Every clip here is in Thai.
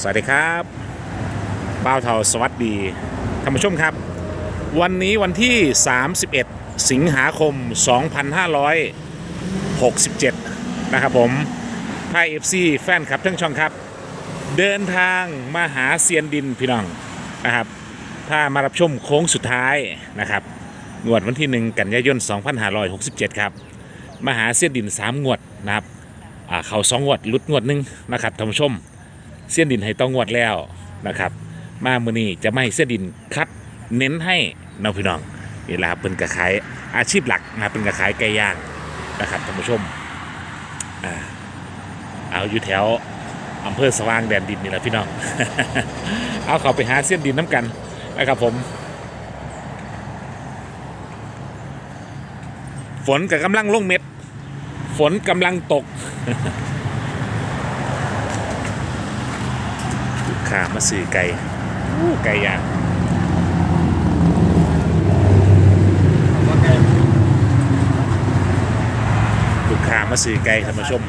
สวัสดีครับบ้าวเทาสวัสดีท่านผู้ชมครับ วันนี้วันที่ 31 สิงหาคม 2567 นะครับผมไทยเอฟซีแฟนคลับทั้งช่องครับ เดินทางมาหาเซียนดินพี่น้องนะครับถ้ามารับชมโค้งสุดท้ายนะครับงวดวันที่ 1 กันยายน 2567 ครับมาหาเซียนดิน 3 งวดนะครับเขาสองงวดลุดงวดหนึงนะครับท่านผู้ชม เส้นดินให้ต้องงวดแล้วนะครับ มามือนี้จะไม่เส้นดินคัดเน้นให้น้องพี่น้องนี่แหละครับเป็นกระขายอาชีพหลักนะเป็นกระขายไก่ย่างนะครับท่านผู้ชมอ่าเอาอยู่แถวอำเภอสว่างแดนดินนี่แหละพี่น้อง เอาเขาไปหาเส้นดินน้ำกันนะครับผม ฝนกับกำลังลงเม็ด ฝนกำลังตก ลูกค้ามาซื้อไก่อู้ไก่ย่างลูกค้ามาซื้อไก่ท่านผู้ชม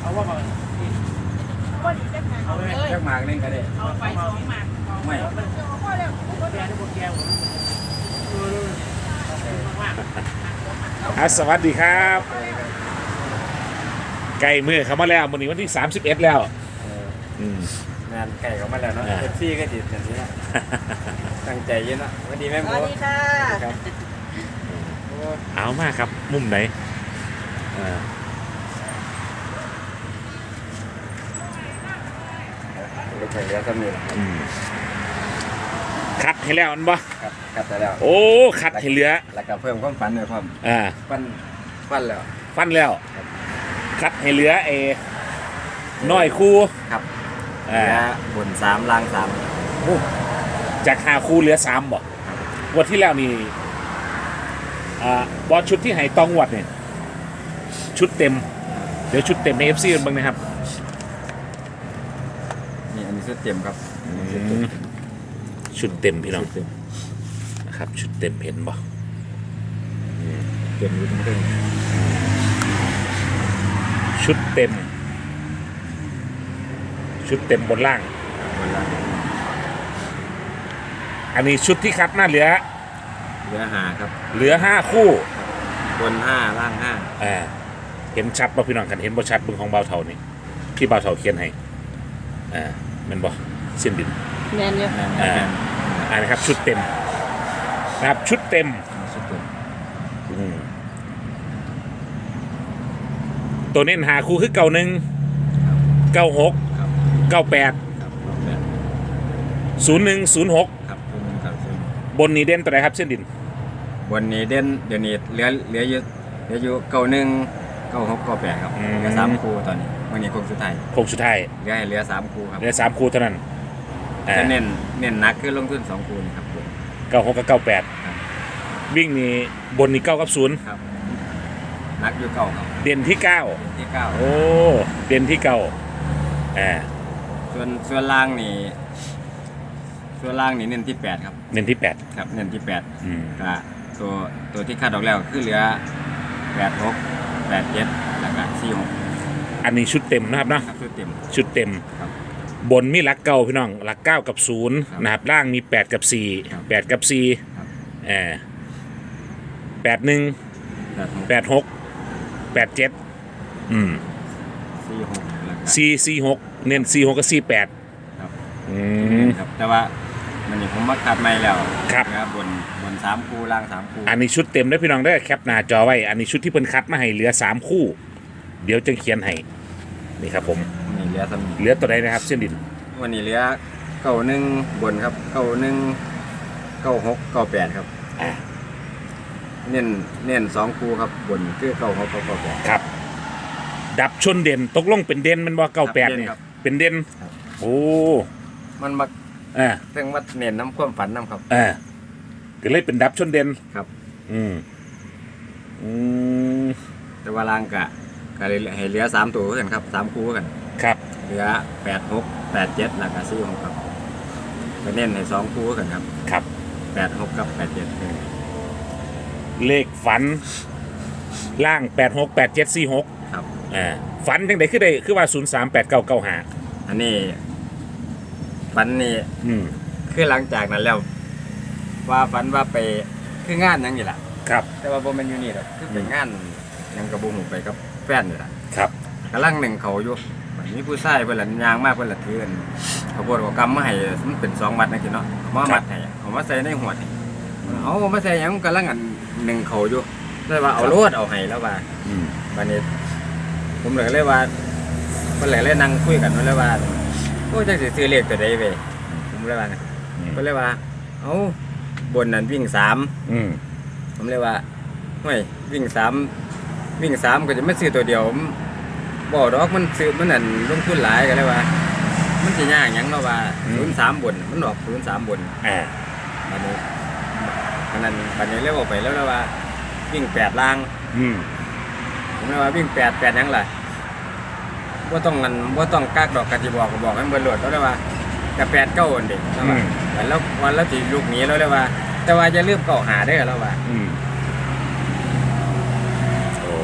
เอาว่ามาเอาเลยแค่หมากนึงก็ได้เอาไปสองหมากสองไม่แกที่พวกแกผมมากอะสวัสดีครับ ไก่มือเขามาแล้ววันนี้วันที่ 31 แล้วอืม งานไก่เขามาแล้วเนาะอ่า เอฟซีก็ติดอย่างนี้นะตั้งใจเยอะเนาะวันดีแม่สโบวัสดีค่ะครับโอ้เอามากครับ มุมไหนอ่าลูกไก่เรือสมิธอืมคัดให้แล้วอันบ่ครับกัดไปแล้วโอ้คัดให้เหลือแล้วก็เพิ่มความฝันด้วยความอ่า ฟันฟันแล้ว ฟันแล้วคั ดให้เหลือเอน้อยคู่ครับอ่าเรือบนสามล่างสามโอ้จากหาคู่เหลือสามบ่วันที่แล้วนี่อ่าบอสชุดที่ให้ตองวัดเนี่ย ชุดเต็ม เดี๋ยวชุดเต็มในเอฟซีกันบ้างนะครับ นี่อันนี้ชุดเต็มครับชุดเต็มพี่น้องชุดเต็มนะครับ ชุดเต็มเห็นบ่เต็มอยู่ทั้งเรื่อง ชุดเต็ม ชุดเต็มบนล่าง บนล่างอันนี้ชุดที่คัดหน้าเหลือเรือหาครับ เหลือห้าคู่บนห้าล่างห้าอ่าเห็นชัดบ่พี่น้องกันเห็นบ่ชัดเบึงของเบาเท่านี่พี่เบาเท่าเขียนให้อ่าแมันบ่เส้นดินแมนเยอะแม่นอ่าแม่นอ่านะครับชุดเต็มนะครับชุดเต็มชุดเต็ม อืม ตัวเน้นหาคู่คือเก่าหนึ่งเก้าหกครับเก้าแปดครับแม่นศูนย์หนึ่งศูนย์หกครับชุดหนึ่งครับชุดหนึ่งบนนี้เด่นตัวไหนครับเส้นดินวันนี้เด่นเดี๋ยวนี้เหลือเหลืออยู่เหลืออยู่เก้าหนึ่งเก้าหกเก้าแปดครับอืมเหลือสามคู่ตอนนี้วันนี้คงสุดท้ายโค้งสุดท้ายเหลือให้เหลือสามคู่ครับเหลือสามคู่เท่านั้นจะเน้นเน้นหนักคือลงทุนสองคู่นี่ครับผม เก้าหกกับเก้าแปดครับ วิ่งนี่บนนี่เก้ากับศูนย์ครับห นักอยู่เก้าครับเด่นที่เก้าที่เก้าโอ้เด่นที่เก้าอ่าส่วนส่วนล่างนี่ส่วนล่างนี่เน้นที่แปดครับเด่นที่แปดครับเน้นที่แปดอืมก็ตัวตัวที่คาดออกแล้วคือเหลือแปดหกแปดเจ็ดแล้วก็สี่หกอันนี้ชุดเต็มนะครับเนาะครับชุดเต็ม ชุดเต็ม ครับบนมีหลักเก้าพี่น้องหลักเก้ากับศูนย์ครับนะครับล่างมีแปดกับสี่ครับแปดกับสี่ครับ อ่าแปดหนึ่งแปดหกแปดหก แปดเจ็ดอืมสี่หกแล้วก็สี่สี่หกเน้นสี่หกกับสี่แปดครับอืเน้มนครับ แต่ว่ามันนี่ผมมาคัดไม่แล้วครับ นะครับบนบนสามคู่ล่างสามคู่อันนี้ชุดเต็มได้อพี่น้องได้อแคปหน้าจอไว้ อันนี้ชุดที่เพิ่นคัดมาให้เหลือสามคู่ เดี๋ยวจะเขียนให้นี่ครับผมนี่เหลือสมีเหลือตัวใดนะครับเส้นดินวันนี้เหลือเก้าหนึ่งบนครับเก้าหนึ่งเก้าหกเก้าแปดครับอ่า เน้นเน้นสองคู่ครับบนคือเก้าหกเก้าแปดครับ ดับชนเด่นตกลงเป็นเด่นแมันว่าเก้าแปดเนี่ยครับเป็นเด่นครับ โอ้มันมาอ่าเพิ่งมาเน้นน้ำความฝันน้ำครับอ่าก็เลยเป็นดับชนเด่นครับ อืมอืมแต่ว่าล่างกะก็เลยให้เหลือสามตัวกันครับสามคู่กัน ครับ เหลือแปดหกแปดเจ็ดแล้วก็สี่หกครับก็เน้นให้สองคู่กันครับครับแปดหกกับแปดเจ็ด เลขฝัน ล่างแปดหกแปดเจ็ดสี่หกครับ อ่าฝันจังไดคือได้คือว่าศูนย์สามแปดเก้าเก้าหาอันนี้ฝันนี่อืมคือหลังจากนั้นแล้ว ว่าฝันว่าไปคืองานหยังนี่แหละครับแต่ว่าบ่แม่นอยู่นี่หรอกคือเป็นงานหยังกระบุงไปกับแฟนนี่แหละครับกำลังหนึ่งเขาอยู่มีผู้ชายเพิ่นละยางมากเพิ่นละถืออันเขาวโพดเขากำมาให้มันเป็นสองมัดนะคิดเนาะเอามามัดให้เอามาใส่ในหัวให้เอามาใส่หยังกำลังอัน หนึ่งเขาอยู่เลยว่าเอาโลดเอาให้แล้วว่าอืมวันนี้ ผมเลยเลยว่าเพิ่นเลยเลยนั่งคุยกันว่าเลยว่าโอ้จักสิซื้อเลขตัวใดเว้ยผมเลยว่าไงเพิ่นเลยว่า เอาบนนั้นวิ่งสามอืมผมเลยว่าเฮ้ยวิ่งสามวิ่งสามก็จะไม่ซื้อตัวเดียวผมบอกดอกมันซื้อมันนั่นลงทุนหลายกันเลยว่า มันจะยากหยังเนาะว่าศูนย์สามบนมันออกศูนย์สามบน อ่าบันนี้ บันนั้นบันนี้เรียกออกไปแล้วแล้วว่า วิ่งแปดล่าง อืมผมเลยว่าวิ่งแปดแปดหยังล่ะว่าต้องเงินว่าต้องกากดอกกะจิบอกก็บอกให้มันเบิดโหลดแล้วเลยว่ากับแปดเก้าอันเด็กแล้วว่าวันแล้ววันแล้วที่ลูกหนีแล้วเลยว่า แต่ว่าจะเริ่าลืมเก่าหาได้อแล้วว่า อืมโอ้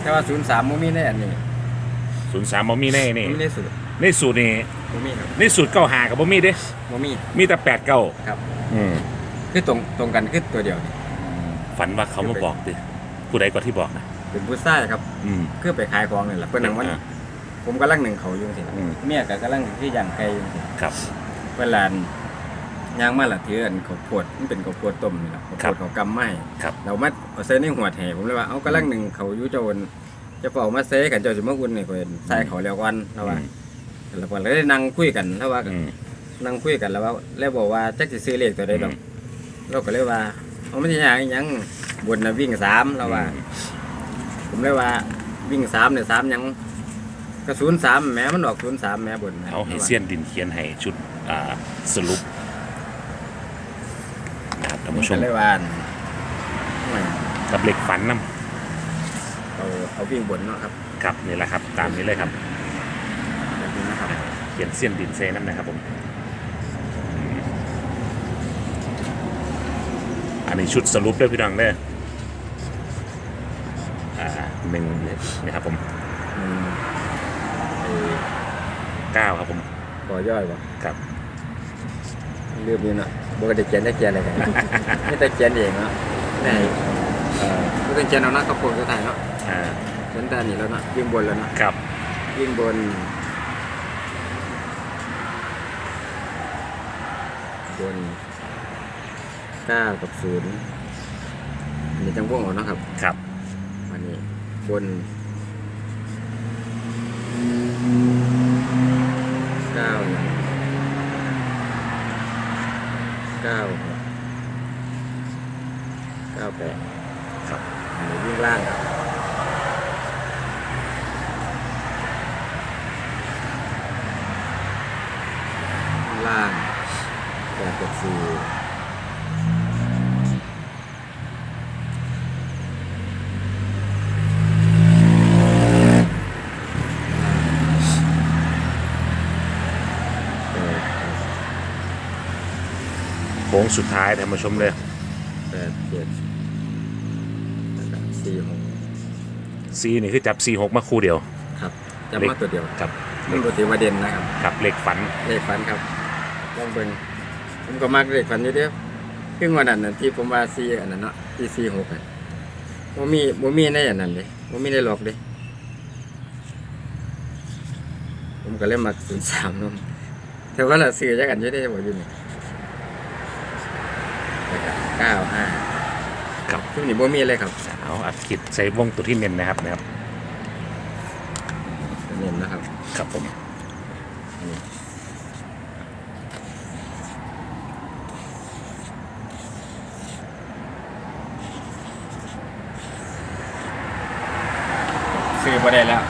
แต่ว่าศูนย์สามโมมีแน่อันนี้ศูนย์สามบ่มีแน่นี่โมมีได้สุดในสูตรนี่โมมีครับในสูตรเก้าหากับบ่มีเด้โมมีมีแต่แปดเก้าครับ อืม คือตรงตรงกันคือตัวเดียวนี่ฝันว่าเขามาบอกดิผู้ใดก็ที่บอกนะเป็นผู้ชายครับอืม คือไปขายของนี่แหละเพิ่นนั่งมันอ่า ผมกำลังหนึ่งเขาอยู่สิอืมเมียก็กำลังที่ย่างไก่อยู่สิครับ เวลานย่างมาละถืออันข้าวโพดมันเป็นข้าวโพดต้มนี่แหละข้าวครัโพบ ดเขาวกำไม้ครับ เรามาเอาใส่ในหัวแห่ผมเลยว่าเอากำลังหนึ่งเขาอยู่เจ้าวนจะเฝ้ามาเซกันเจ้าสิมาอุ่นนี่เพิ่นใส่เขาแล้วกันแล้วว่าแล้วก็เลยนั่งคุยกันแล้วว่า อืม นั่งคุยกันแล้วว่าแล้วบอกว่าจักสิซื้อเลขตัวใดดอก เราก็เลยว่าเอาไม่ใช่อย่างหยังบนน่ะวิ่งสามแล้วว่า ผมเลยว่าวิ่งสามเนี่ยสามหยังกระสุนสามแหม้มันออกศูนย์สามแหม้บนนะเอาให้เซียนดินเขียนให้ชุดอ่าสรุปนะครับท่านผมผู้ชก็มเลยว่าโอ้ยกับเหล็กฝันน้เอาเอาวิ่งบนเนาะครับำครับนี่แหละครับ ตามนี้เลยครับ แบบนี้นะครับ เขียนเซียนดินเซน้ำนะครับผมอืม อันนี้ชุดสรุปด้วยพี่น้องเด้ออ่าหนึ่งนี่ครับผมอืมไอ้เก้าครับผมก่อย่อยบ่ครับเรื่องนี้เนาะบ่ได้เขียนได้เขียนอะไรกันไม่ได้เขียนเองเนาะได้เอ่อบ่ต้องเขียนเอานะกระโปรงสุดท้ายเนาะอ่าเขียนแต่นี่แล้วเนาะวิ่งบนแล้วเนาะครับวิ่งบนบน เก้ากับศูนย์อันนี้จังพวกเอาเนาะครับครับ อันนี้บนเก้าหนึ่งเก้าหกเก้าแปด ครับ อันนี้วิ่งล่างครับวิ่งล่างแปดกับสี่แปด โค้ง สุดท้ายท่านผู้ชมเลยแปดเจ็ดแล้วก็สี่หกซีนี่คือจับซีหกมาคู่เดียว ครับจำมาตัวเดียวครับมันตัวเดียวประเด็นนะครับกับเหล็กฝันเลขฝันครับลองเบิ่งผมก็มักเลขฝันอยู่เดียวครึ่งวันนั้นน่ะที่ผมว่าซีอันนั้นเนาะที่ซีหกอะบ่มีบ่มีในอันนั้นเลยบ่มีในหลอกเลยผมก็เลยมักศูนย์สามนำแต่ว่าละซื้อจักอันอยู่ได้บ่อยู่นี่แล้วก็ เก้าห้าครับทุกนี้บ่มีเลยครับเอาอัดขีดใส่วงตัวที่เน้นนะครับนะครับเน้นนะครับ ครับผมซื้อบ่ได้แล้ว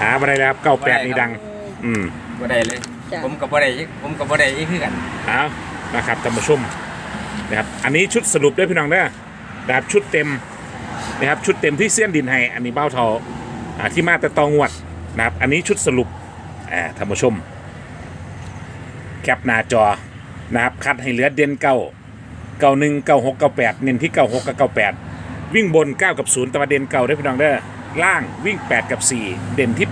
หามาได้แล้วครับเก้าแปดนี่ดัง อืมบ่ได้เลย จ้ะ ผมก็บ่ได้อีกผมก็บ่ได้อีกคือกัน เอานะครับท่านผู้ชม นะครับอันนี้ชุดสรุปด้วยพี่น้องเด้อนะครับชุดเต็มนะครับชุดเต็มที่เสี้ยนดินให้อันนี้เบ้าทออที่มาแต่ตองวดนะครับอันนี้ชุดสรุปอ่าท่านผู้ชม แคปหน้าจอนะครับคัดให้เหลือเด่นเก้าเก้าหนึ่งเก้าหกเก้าแปดเน้นที่เก้าหกกับเก้าแปดวิ่งบนเก้ากับศูนย์ตะวันเด่นเก้าด้วยพี่น้องเด้อล่างวิ่ง8กับ4เด่นที่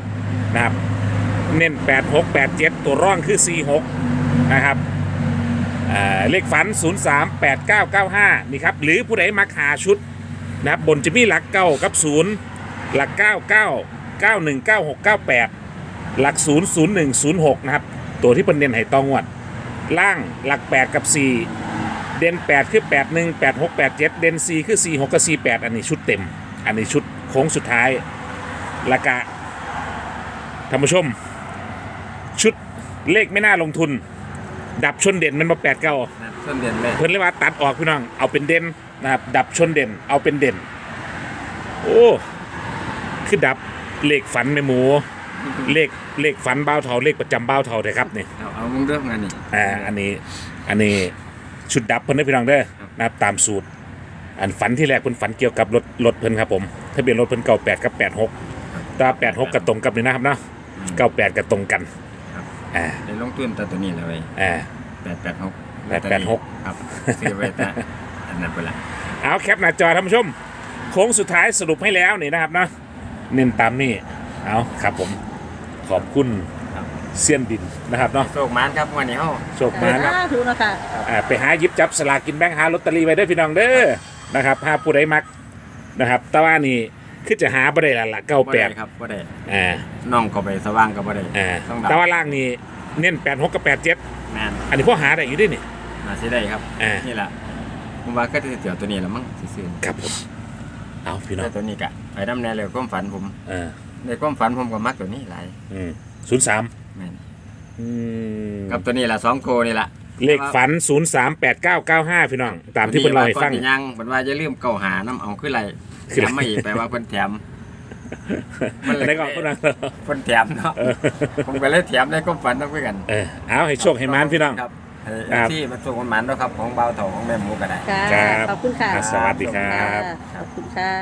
8นะครับเน้น8 6 8 7ตัวร่องคือ4 6นะครับ เลขฝัน 0 3 8 9 9 5 นี่ครับ หรือผู้ใดมาหาชุดนะครับบนจะมีหลัก9กับ0หลัก 9 9 9 1 9 6 9 8 หลัก 0 0 1 0 6 นะครับ ตัวที่เป็นเด่นให้ตองวด ล่างหลัก 8 กับ 4 เด่น 8 คือ 8 1 8 6 8 7 เด่น 4 คือ 4 6 กับ 4 8 อันนี้ชุดเต็ม อันนี้ชุดโค้งสุดท้ายละกะท่านผู้ชม ชุดเลขไม่น่าลงทุน ดับชนเด่นมันมาแปดเก้านะส้นเด่นเลยเพิ่นเลยว่าตัดออกพี่น้องเอาเป็นเด่นนะครับดับชนเด่นเอาเป็นเด่น โอ้คือดับเลขฝันแม่หมู เลขเลขฝันบ้าวเทาเลขประจำบ้าวเทาเลยครับนี่ เอาเอามึงเรื่องงานนี่ อ่าอันนี้อันนี้ชุดดับเพิ่นได้อพี่น้องเด้อครับ นะครับตามสูตร อันฝันที่แรกเพิ่นฝันเกี่ยวกับรถรถเพิ่นครับผมทะเบียนรถเพิ่นเก่าแปดกับแปดหกตาแปดหกกับตรงกับนี่นะครับเนาะเก้าแปดกับตรงกัน อ่าได้ลงทุนแต่ตัวนี้เลยอ่าแปดแปดหก886ครับซื้อไว้แต่อันนั้นไปละเอาแคปหน้าจอท่านผู้ชม โค้งสุดท้ายสรุปให้แล้วนี่นะครับนะเน้นตามนี่เอาครับผมขอบคุณครับเซียนดินนะครับเนาะโชคมานครับวันนี้เฮาโชคมาครับสาธุนะคะอ่าไปหาหยิบจับสลากกินแบงค์หาลอตเตอรี่ไว้เด้อพี่น้องเด้อนะครับหาผู้ใดมักนะครับแต่ว่านี่ คือจะหาบ่ได้ละละเก้าบ่แปได้ดครับบ่ได้อ่าน้องก็ไปสว่างก็บ่ได้อ่าต้องดับแต่ว่าล่างนี่เน้นแปดหกกับแปดเจ็ดแมนอันนี้พ่อหาได้อยู่ด้วยนี่มาสิได้ครับอ่า นี่นี่แหละผมว่าก็จะเจียวตัวนี้ละมั้งสิซื้อครับผมเอาพี่น้อแต่งตัวนี้กะไปน้ำแน่เลยความฝันผมเออในความฝันผมก็มักตัวนี้หลายอืมศูนย์สามแม่นอืมกับตัวนี้ละสองโกนี่ละเลขฝัน038995พี่น้อง ตามที่เพิ่นเล่าให้ฟังก่อนสิยังเพิ่นว่าจะลืมเก่าหาน้ำเอาขึ้นไร คือแถอะไรมมาอีกแปลว่าเพิ่นแถมมันเลยอะไรก่อนพี่น้องเพิ่นแถมเนาะผมก็เลยแถมในความฝันต้องคุยกันเออเอาให้โชคให้มานพี่น้อง ครับให้ครับ ที่มันส่งคนหมันเนาะครับของเบาเถาของแม่หมูก็ได้ ค่ะ ครับขอบคุณค่ะอะสวัสดีครับ ขอบคุณค่ะ